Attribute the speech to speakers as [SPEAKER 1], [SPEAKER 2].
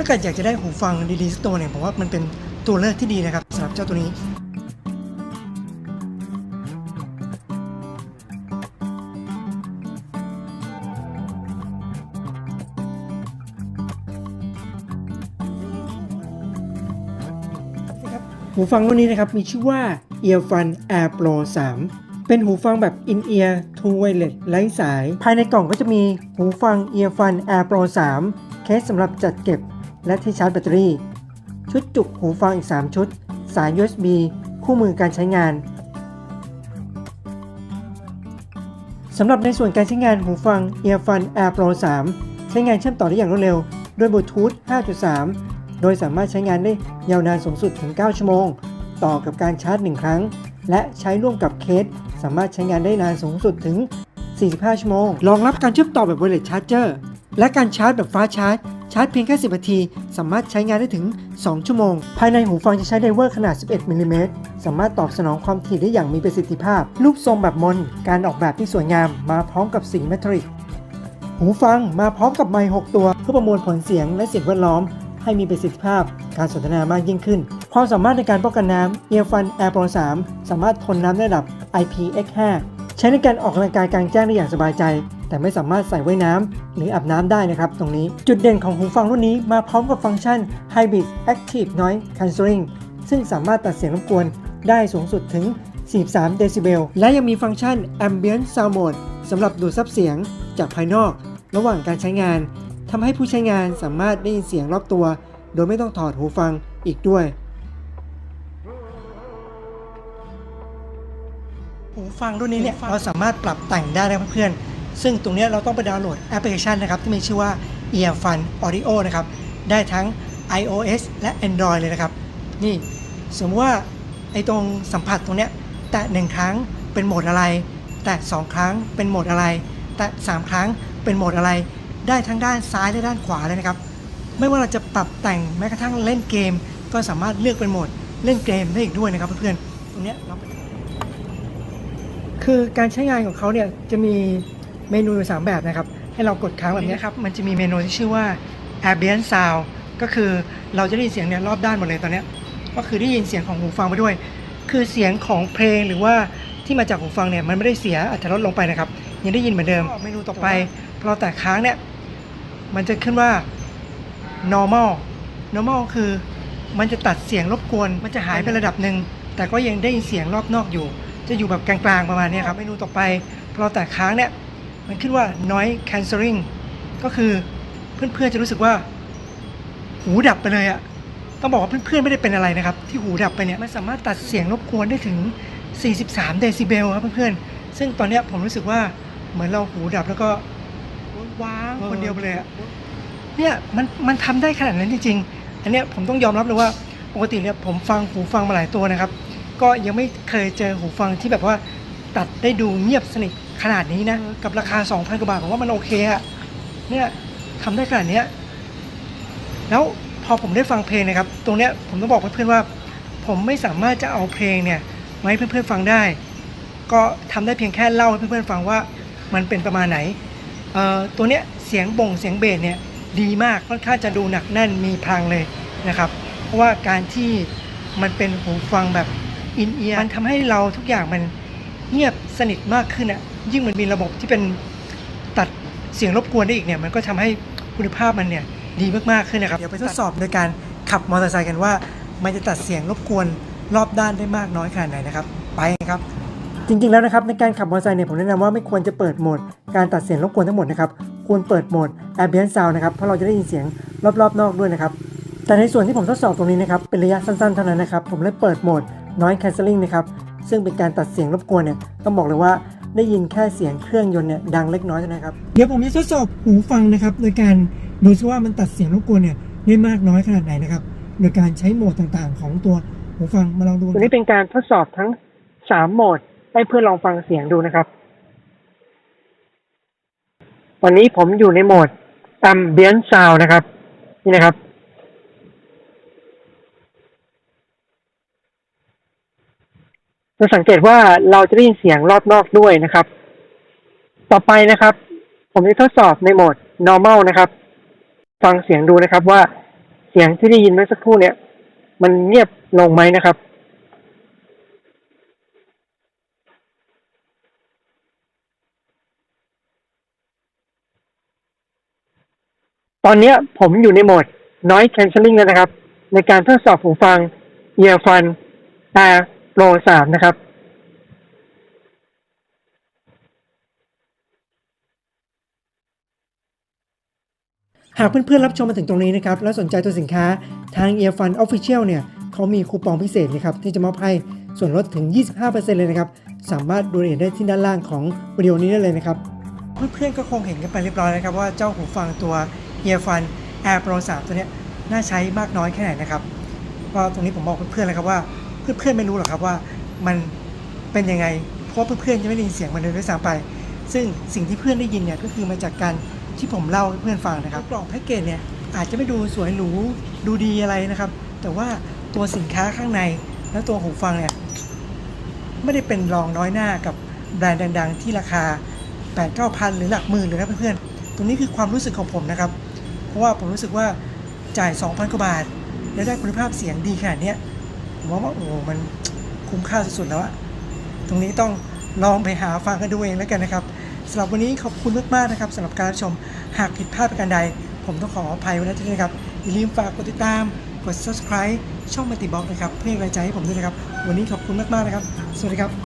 [SPEAKER 1] ถ้าเกิดอยากจะได้หูฟังดีๆสักตัวเนี่ยผมว่ามันเป็นตัวเลือกที่ดีนะครับสำหรับเจ้าตัวนี้หูฟังรุ่นนี้นะครับมีชื่อว่า Earfun Air Pro 3 เป็นหูฟังแบบ In-Ear Two Wireless ไร้สาย ภายในกล่องก็จะมีหูฟัง Earfun Air Pro 3 เคสสำหรับจัดเก็บ และที่ชาร์จแบตเตอรี่ ชุดจุกหูฟังอีก 3 ชุด สาย USB คู่มือการใช้งานสำหรับในส่วนการใช้งานหูฟัง Earfun Air Pro 3 ใช้งานเชื่อมต่อได้อย่างรวดเร็ว ด้วยบลูทูธ 5.3 โดยสามารถใช้งานได้ยาวนานสูงสุดถึง 9 ชั่วโมง ต่อกับการชาร์จ 1 ครั้ง และใช้ร่วมกับเคส สามารถใช้งานได้นานสูงสุดถึง 45 ชั่วโมง รองรับการเชื่อมต่อแบบ Wireless Charger และการชาร์จแบบฟ้าชาร์จ ชาร์จเพียงแค่ 10 นาที สามารถใช้งานได้ถึง 2 ชั่วโมง ภายในหูฟังจะใช้ไดเวอร์ขนาด 11มิลลิเมตรสามารถตอบสนองความถี่ได้อย่างมีประสิทธิภาพ รูปทรงแบบมน การออกแบบที่สวยงามมาพร้อมกับสีเมทัลลิกหูฟังมาพร้อมกับไมค์6ตัว เพื่อประมวลผลเสียงและเสิ่งแวดล้อม ให้มีประสิทธิภาพการสนทนามากยิ่งขึ้น ความสามารถในการป้องกันน้ำ Earfun Air Pro 3 สามารถทนน้ำระดับ IPX5 ใช้ในการออกกำลังกายกลางแจ้งได้อย่างสบายใจ แต่ไม่สามารถใส่ไว้น้ำหรืออาบน้ำได้นะครับตรงนี้ จุดเด่นของหูฟังรุ่นนี้มาพร้อมกับฟังก์ชัน Hybrid Active Noise Cancelling ซึ่งสามารถตัดเสียงรบกวนได้สูงสุดถึง 43 เดซิเบล และยังมีฟังก์ชัน Ambient Sound Mode สำหรับดูดซับเสียงจากภายนอก ระหว่างการใช้งานทำให้ผู้ใช้งานสามารถได้ยินเสียงรอบตัว โดยไม่ต้องถอดหูฟังอีกด้วย หูฟังรุ่นนี้เนี่ยเราสามารถปรับแต่งได้นะเพื่อนๆ ซึ่งตรงนี้เราต้องไปดาวน์โหลดแอปพลิเคชันนะครับที่มีชื่อว่า Earfun Audio นะครับ ได้ทั้ง iOS และ Android เลยนะครับ นี่สมมติว่าไอตรงสัมผัสตรงเนี้ยแตะหนึ่งครั้งเป็นโหมดอะไร แตะสองครั้งเป็นโหมดอะไร แตะสามครั้งเป็นโหมดอะไร ได้ทั้งด้านซ้ายและด้านขวาเลยนะครับ ไม่ว่าเราจะปรับแต่งแม้กระทั่งเล่นเกม ก็สามารถเลือกเป็นโหมดเล่นเกมได้อีกด้วยนะครับเพื่อนๆตรงเนี้ยเราคือการใช้งานของเขาเนี่ยจะมี เมนูอยู่สามแบบนะครับ ให้เรากดค้างแบบนี้ครับ มันจะมีเมนูที่ชื่อว่า ambient sound ก็คือเราจะได้ยินเสียงเนี่ยรอบด้านหมดเลยตอนเนี้ยก็คือได้ยินเสียงของหูฟังไปด้วย คือเสียงของเพลงหรือว่าที่มาจากหูฟังเนี่ยมันไม่ได้เสียอัตรสลงไปนะครับ ยังได้ยินเหมือนเดิมเมนูต่อไปพอเราแตะค้างเนี่ยมันจะขึ้นว่า normal normal คือมันจะตัดเสียงรบกวน มันจะหายไประดับหนึ่ง แต่ก็ยังได้ยินเสียงรอบนอกอยู่ จะอยู่แบบกลางๆประมาณเนี้ยครับ เมนูต่อไปพอเราแตะค้างเนี่ย มันขึ้นว่า noise cancelling ก็คือเพื่อนๆจะรู้สึกว่า หูดับไปเลยอะต้องบอกว่าเพื่อนๆไม่ได้เป็นอะไรนะครับ ที่หูดับไปเนี่ยมันสามารถตัดเสียงรบกวนได้ถึง 43 เดซิเบลครับเพื่อนๆซึ่งตอนเนี้ยผมรู้สึกว่าเหมือนเราหูดับแล้วก็ว้างคนเดียวไปเลยอะเนี่ยมันมันทำได้ขนาดนั้นจริงๆ อันเนี้ยผมต้องยอมรับเลยว่าปกติเนี่ยผมฟังหูฟังมาหลายตัวนะครับ ก็ยังไม่เคยเจอหูฟังที่แบบว่าตัดได้ดูเงียบสนิท ขนาดนี้นะ กับราคา 2,000 กว่าบาทผมว่ามันโอเคอะเนี่ยทำได้ขนาดเนี้ยแล้วพอผมได้ฟังเพลงนะครับ ตรงเนี้ยผมต้องบอกเพื่อนๆว่า ผมไม่สามารถจะเอาเพลงเนี่ยมาให้เพื่อนๆฟังได้ ก็ทำได้เพียงแค่เล่าให้เพื่อนๆฟังว่ามันเป็นประมาณไหนเอ่อตัวเนี้ยเสียงบ่งเสียงเบสเนี่ยดีมากค่อนข้างจะดูหนักแน่นมีพลังเลยนะครับ เพราะว่าการที่มันเป็นหูฟังแบบอินเอียร์มันทำให้เราทุกอย่างมันเงียบสนิทมากขึ้นอะ ยิ่งมันมีระบบที่เป็นตัดเสียงรบกวนได้อีกเนี่ย มันก็ทำให้คุณภาพมันเนี่ยดีมากๆขึ้นนะครับ เดี๋ยวไปทดสอบโดยการขับมอเตอร์ไซค์กันว่า มันจะตัดเสียงรบกวนรอบด้านได้มากน้อยขนาดไหนนะครับ ไปครับ จริงๆแล้วนะครับในการขับมอเตอร์ไซค์เนี่ยผมแนะนำว่าไม่ควรจะเปิดโหมด การตัดเสียงรบกวนทั้งหมดนะครับควรเปิดโหมด ambient sound นะครับเพราะเราจะได้ยินเสียงรอบๆ นอกด้วยนะครับแต่ในส่วนที่ผมทดสอบตรงนี้นะครับเป็นระยะสั้นๆเท่านั้นนะครับผมเลยเปิดโหมด noise cancelling นะครับซึ่งเป็นการตัดเสียงรบกวนเนี่ยต้องบอกเลยว่า ได้ยินแค่เสียงเครื่องยนต์เนี่ยดังเล็กน้อยเท่านั้นครับ เดี๋ยวผมจะทดสอบหูฟังนะครับ โดยการดูซิว่ามันตัดเสียงรบกวนเนี่ยได้มากน้อยขนาดไหนนะครับ โดยการใช้โหมดต่างๆ ของตัวหูฟังมาลองดูตัวนี้เป็นการทดสอบทั้ง3โหมดให้เพื่อนลองฟังเสียงดูนะครับ วันนี้ผมอยู่ในโหมด ambient sound นะครับ นี่นะครับ จะสังเกตว่าเราจะได้ยินเสียงรอบนอกด้วยนะครับ ต่อไปนะครับ ผมจะทดสอบในโหมด normal นะครับ ฟังเสียงดูนะครับว่าเสียงที่ได้ยินเมื่อสักครู่เนี่ย มันเงียบลงไหมนะครับตอนนี้ผมอยู่ในโหมด noise cancelling แล้วนะครับ ในการทดสอบหูฟัง earphone Air Pro 3นะครับ หากเพื่อนๆรับชมมาถึงตรงนี้นะครับ แล้วสนใจตัวสินค้าทาง Earfun Official เนี่ยเขามีคูปองพิเศษนะครับ ที่จะมอบให้ส่วนลดถึง 25%เลยนะครับ สามารถดูรายละเอียดได้ที่ด้านล่างของวิดีโอนี้ได้เลยนะครับ เพื่อนๆก็คงเห็นกันไปเรียบร้อยนะครับว่าเจ้าหูฟังตัว Earfun Air Pro 3 ตัวเนี้ยน่าใช้มากน้อยแค่ไหนนะครับก็ตรงนี้ผมบอกเพื่อนๆเลยครับว่า เพื่อนๆไม่รู้หรอกครับว่ามันเป็นยังไง เพราะเพื่อนๆจะไม่ได้ยินเสียงมันเลยด้วยซ้ำไป ซึ่งสิ่งที่เพื่อนได้ยินเนี่ยก็คือมาจากการที่ผมเล่าให้เพื่อนฟังนะครับกล่องแพ็กเกจเนี่ยอาจจะไม่ดูสวยหรูดูดีอะไรนะครับ แต่ว่าตัวสินค้าข้างในและตัวหูฟังเนี่ยไม่ได้เป็นรองน้อยหน้ากับแบรนด์ดัง ๆ ที่ราคา 8 9 0 0 0 หรือหลักหมื่นเลยนะเพื่อนๆ ตรงนี้คือความรู้สึกของผมนะครับ เพราะว่าผมรู้สึกว่าจ่าย 2,000 กว่าบาท แล้วได้คุณภาพเสียงดีขนาดนี้ ผมว่าโอ้มันคุ้มค่าสุดๆแล้วอะตรงนี้ต้องลองไปหาฟังกันดูเองแล้วกันนะครับสำหรับวันนี้ขอบคุณมากๆนะครับสำหรับการรับชมหากผิดพลาดประการใด ผมต้องขออภัยไว้ณที่นี้นะครับอย่าลืมฝากกดติดตาม กด subscribe ช่องมัติบ็อกนะครับ เพื่อเป็นกำลังใจให้ผมด้วยนะครับ วันนี้ขอบคุณมากๆนะครับ สวัสดีครับ